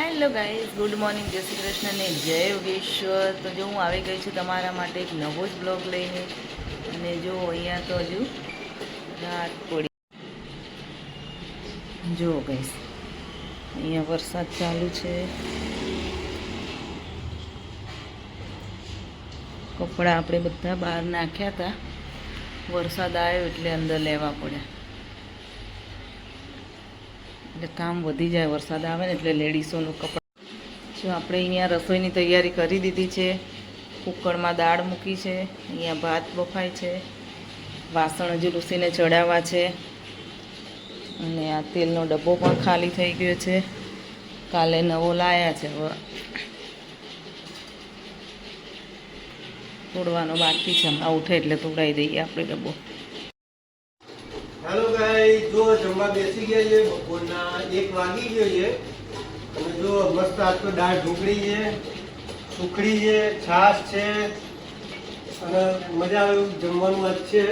Hello guys, good morning, જય શ્રી કૃષ્ણ ને જય યોગેશ્વર તો જો હું આવી ગઈ છું તમારા માટે એક નવો જ બ્લોગ લઈને, અને જો અહીંયા તો હજુ રાત પડી. જો ગઈશ અહીંયા વરસાદ ચાલુ છે. કપડાં આપણે બધા બહાર નાખ્યા હતા. વરસાદ આવ્યો એટલે અંદર લેવા પડ્યા. એટલે કામ વધી જાય, વરસાદ આવે ને એટલે લેડીસોનું કપડાં. જો આપણે અહીંયા રસોઈની તૈયારી કરી દીધી છે, કુકરમાં દાળ મૂકી છે, અહીંયા ભાત બફાય છે, વાસણ હજુ લૂસીને ચડાવવા છે, અને આ તેલનો ડબ્બો પણ ખાલી થઈ ગયો છે. કાલે નવો લાયા છે, હવે તોડવાનો બાકી છે, હમણાં ઉઠે એટલે તોડાઈ દઈએ આપણે ડબ્બો. હાલો ભાઈ, જો જમવા બેસી ગયા છે, બપોરના એક વાગી ગયો છે. અને જો મસ્ત આજ તો દાળ ઢોકળી છે, સુખડી છે, છાશ છે, અને મજા આવે જમવાનું આજ છે.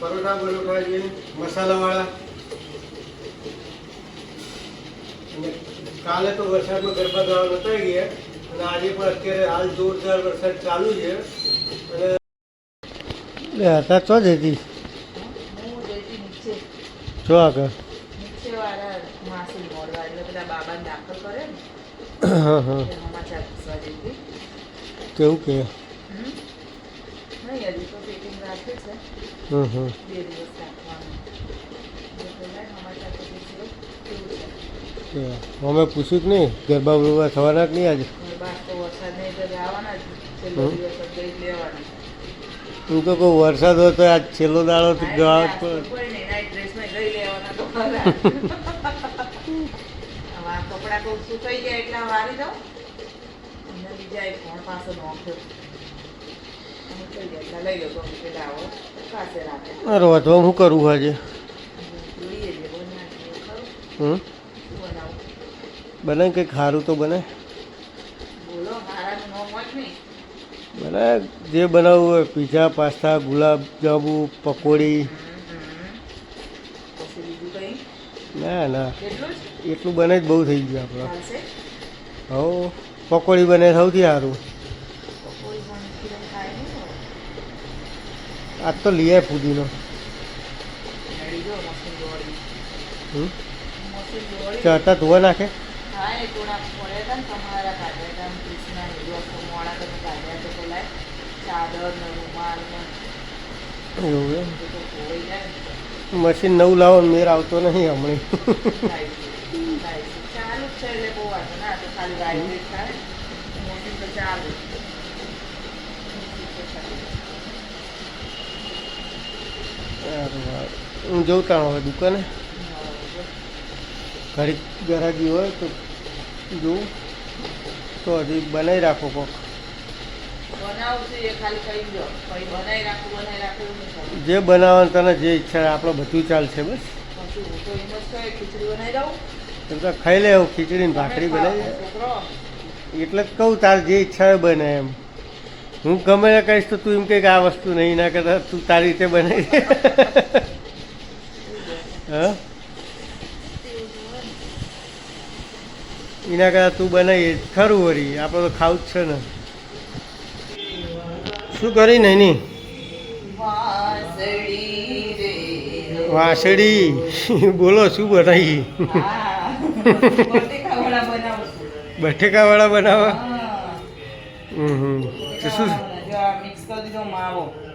પરોઠા બરોઠા છે મસાલાવાળા. અને કાલે તો વરસાદમાં ગરબા ગાવા નતા ગયા. અને આજે પણ અત્યારે હાલ જોરદાર વરસાદ ચાલુ છે. અને હતા જઈતી નીચે ચો આગળ. હા હા કેવું કે અમે પૂછ્યું જ નહીં ગરબા બરબા થવાના જ નહીં આજે? તો જ જ હું તો કહું વરસાદ હોય તો આજ છેલ્લો દાડો તો ગાવા જ પડે. ગઈ લેવાના તો ખરા. આ કપડાં કોઈ સુકાઈ જાય એટલે વારી દઉં. અને બીજા એક ફોન પાસે નોખ્યો લઈ વધવા શું કરવું આજે? બનાય કંઈક સારું તો બને? બનાય જે બનાવવું હોય પીઝા પાસ્તા ગુલાબ જાંબુ પકોડી પછી બીજું કંઈ ના ના. એટલું બને જ બહુ થઈ ગયું આપણે. હો પકોડી બને સૌથી સારું. આજ તો લઈ ફૂદીનો. ફુદીનો ચડતા ધોવા નાખે? એવું એ થોડા પડ્યા હતા ને તમારા કાઢ્યા હતા કૃષ્ણા દિવસ મોડા તમે કાઢ્યા તો પેલા. ચાદર ને રૂમાલ ને એવું એમ બધું તો ધોઈ જાય ને મશીન નવું લાવો મેર આવતો નહીં હમણાં. હું જઉં તાણ હવે દુકાને? ઘડી ગરાગી હોય તો જોઉં તો હજી બનાવી રાખો કોક. જે બનાવવાનું તને જે ઈચ્છા આપણે બધું ચાલશે બસ. એમ તો ખાઈ લે ખીચડી ને ભાખરી બનાવી એટલે જ કહું તાર જે ઈચ્છા બને એમ. હું ગમે ને કહીશ તો તું એમ કંઈક આ વસ્તુ નહીં ના કરતા તું તારી રીતે બનાવી હા? એના કરતાં તું બનાવીએ ખરું વળી. આપણે તો ખાવું જ છે ને. શું કરી નૈની? વાંસળી. બોલો શું બનાવી? છું. બટેકાવાળા બનાવવા હમ હમ. તો શું?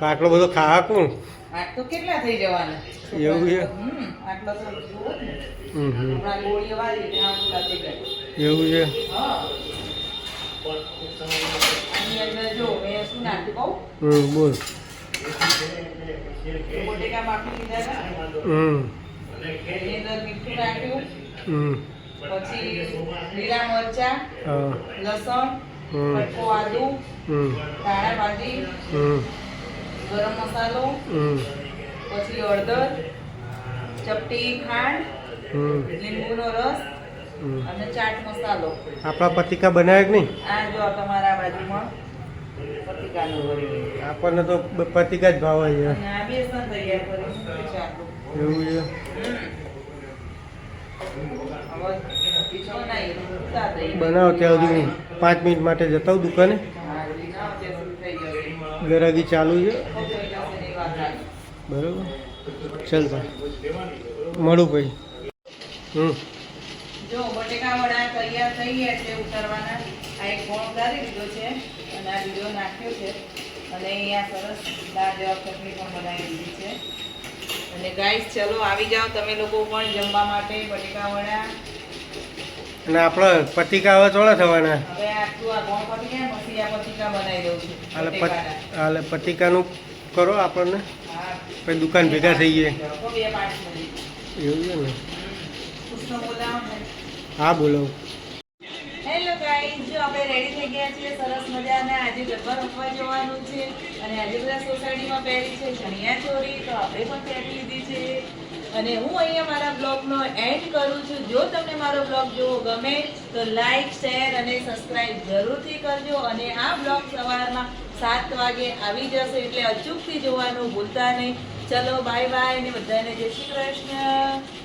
આટલો બધો ખાવા કોણ? કેટલા થઈ જવાના એવું છે? વાળી એવું છે? હમ બોલ હમ હમ પછી લીલા મરચાં લસણ કટકો આદુ ધાણા ભાજી ગરમ મસાલો પછી હળદર ચપટી ખાંડ, લીંબુનો રસ અને ચાટ મસાલો. આપણા પતિકા બનાવે કે નહીં? આ જો તમારા બાજુમાં પતિકાનું વરી આપણને તો પતિકા જ ભાવે છે. અને આ બેસન તૈયાર કરી મૂક્યું એવું છે. બનાવો ત્યાં સુધી હું પાંચ મિનિટ માટે જતા હું દુકાને. ગરાગી ચાલુ છે. બરાબર. ચાલતા મળું ભાઈ. હમ. જો બટેકા વડા તૈયાર થઈ ગયા છે ઉતારવાના. આ એક ગોળ ઉતારી દીધો છે અને આ બીજો નાખ્યો છે. અને અહીંયા સરસ દાળ જવાબ ચટણી પણ બનાવી દીધી છે. અને ગાઈસ ચલો આવી જાઓ. તમે લોકો પણ જમવા માટે બટેકા વડા. અને આપણે પતિકા હવે ચોળા થવાના. હવે આટલું આ ગોળ પતી ગયા પછી આ પતિકા બનાવી દઉં છું. હાલે પત હાલે પતિકાનું કરો આપણને. પછી દુકાન ભેગા થઈ મિનિટ. એવું છે ને. હા, બોલો. હેલો ગાઈઝ જો આપણે રેડી થઈ ગયા છીએ, સરસ મજાના આજે ગરબા રમવા જવાનું છે. અને આજે બધા સોસાયટીમાં પહેરી છે ચણિયા ચોરી, તો આપણે પણ પહેરી લીધી છે. અને હું અહીંયા મારા બ્લોગનો એન્ડ કરું છું. જો તમને મારો બ્લોગ જોવો ગમે, તો લાઈક શેર અને સબસ્ક્રાઇબ જરૂરથી કરજો. અને આ બ્લોગ સવારમાં સાત વાગે આવી જશે, એટલે અચૂકથી જોવાનું ભૂલતા નહીં. ચલો બાય બાય ને બધાને જય શ્રી કૃષ્ણ.